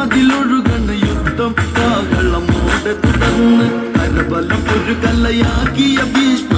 അതിലൊഴുകണ യുദ്ധം കാകളമോടെ തുടർന്ന് കരബലം ഒരു കല്ലയാക്കിയ ഭീഷ്മ